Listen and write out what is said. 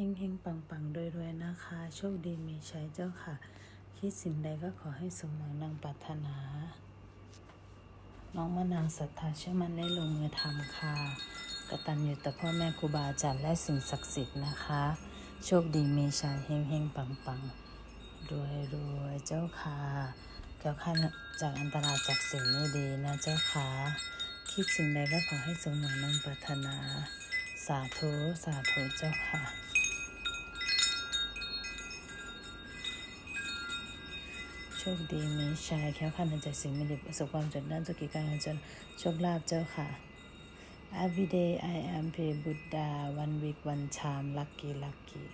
ฮงเฮงปังปังๆรวยๆนะคะ โชคดีมีใชัยเจ้าค่ะ คิดสิ่งใดก็ขอให้สมหวังนังปรารถนา น้องมะนาวศรัทธาเชื่อมันได้ลงมือทำค่ะกตัญญูต่อพ่อแม่ครูบาอาจารย์และสิ่งศักดิ์สิทธิ์นะคะ โชคดีมีชัยเฮงเฮงปังปังรวยรวยๆเจ้าค่ะแก้วข้าจากอันตรายจากสิ่งไม่ดีนะเจ้าค่ะคิดสิ่งใดก็ขอให้สมหวังนังปรารถนา สาธุ สาธุเจ้าค่ะ โชคดีมีชัยแค้วคลาดในใจสิ่งไม่ดีประสบความสำเร็จด้านธุรกิจการเงินจนโชคลาภเจ้าค่ะ Every day I am pray Buddha one week one charm lucky lucky